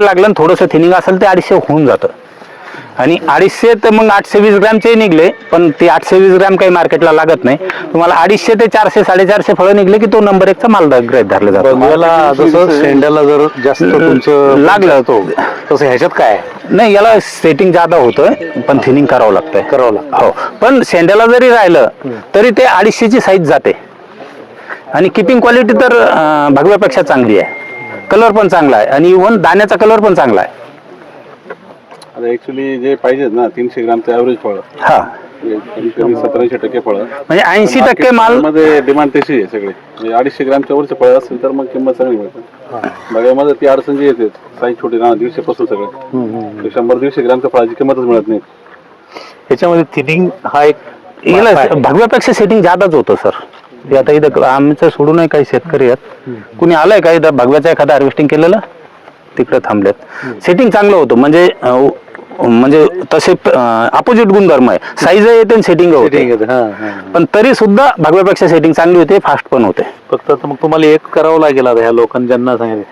लागलं थोडस थिनिंग असेल ते अडीचशे होऊन जातं. आणि अडीचशे तर मग आठशे वीस ग्रॅमचे निघले पण ते आठशे वीस ग्रॅम काही मार्केटला लागत नाही. तुम्हाला अडीचशे ते चारशे साडेचारशे फळं निघले की तो नंबर एकचा माल ग्रहित धरले जातो. जसं शेंड्याला जर जास्त तुमचं लागलं. तो तसं ह्याच्यात काय? नाही याला सेटिंग जादा होतं पण थिनिंग करावं लागतंय. करावं लागतं. हो पण शेंड्याला जरी राहिलं तरी ते अडीचशेची साईज जाते. आणि किपिंग क्वालिटी तर भगव्यापेक्षा चांगली आहे. कलर पण चांगला आहे. आणि इव्हन दाण्याचा कलर पण चांगला आहे. आता ऍक्च्युली जे पाहिजेत ना तीनशे ग्रामचं ॲव्हरेज फळ. हा. कमी सतराशे टक्के फळ. म्हणजे ऐंशी टक्के माल मध्ये डिमांड तशी आहे सगळे. म्हणजे अडीचशे ग्रामच्या वरचे फळ असेल तर मग किंमत चांगली मिळते. बघायमध्ये ती अडचण जी येते साईज छोटी राहणार दीडशे पासून सगळं शंभर दीडशे ग्रामच्या फळाची किंमतच मिळत नाही. ह्याच्यामध्ये थिनिंग हा एक भगव्यापेक्षा सेटिंग जादाच होतं सर ते आता इथं आमचं सोडूनही काही शेतकरी आहेत. कुणी आलंय का इथं? भगव्याचं एखादं हार्वेस्टिंग केलेलं? तिकडे थांबलेत. सेटिंग चांगलं होतं. म्हणजे म्हणजे तसे अपोजिट गुणधर्म आहे. साईज येते आणि सेटिंग होते. आहे. पण तरी सुद्धा भगव्यापेक्षा सेटिंग चांगली होते फास्ट पण होते. फक्त मग तुम्हाला एक करावं लागेल आता ह्या लोकांना ज्यांना सांगितलं.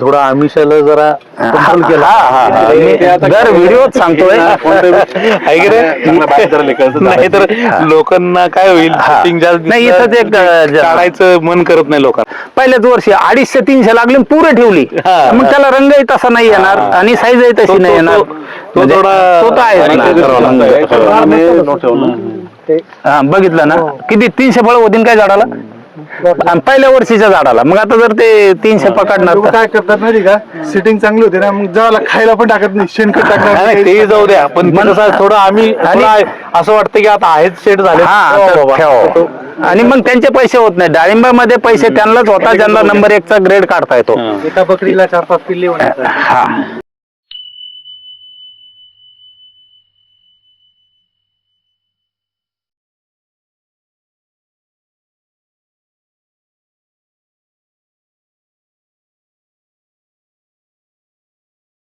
थोडं आमिषाला जरा control केलं. हा, हा, हा. मी दर व्हिडिओत सांगतोय. आहे की नाही? तर लोकांना काय होईल? हा. जास्त नाही, दिसलं, इथंच एक, अं, ज- काढायचं मन करत नाही लोकांना. पहिल्याच वर्षी अडीचशे तीनशे लागले पुरे ठेवली. हा, मग हा. त्याला रंगही तसा नाही येणार आणि साईजही तो- तशी नाही तो- येणार. तो- तो म्हणजे थोडा तो तर आहे बारीक म्हणा. करावा लागतो. ठेवलं हा, बघितलं ना? किती? तीनशे फळ होतील काय झाडाला? आणि पहिल्या वर्षीच्या झाडाला. मग आता जर ते तीनशे पकडणार लोक तर- काय करतात माहिती का? सिटिंग चांगली होते ना मग जेव्हा खायला पण टाकत नाही शेणखत नाही, टाकणार नाही, ते जाऊ द्या पण मन- कसं थोडं आम्ही थोडं आहे, असं वाटतं की आता आहेच सेट झाले हा तर बाबा. ठेव. आणि मग त्यांचे पैसे होत नाही डाळिंबामध्ये पैसे त्यांनाच होता ज्यांना नंबर एकचा ग्रेड काढता येतो. एका बकरीला चार पाच पिल्ले होणार हा.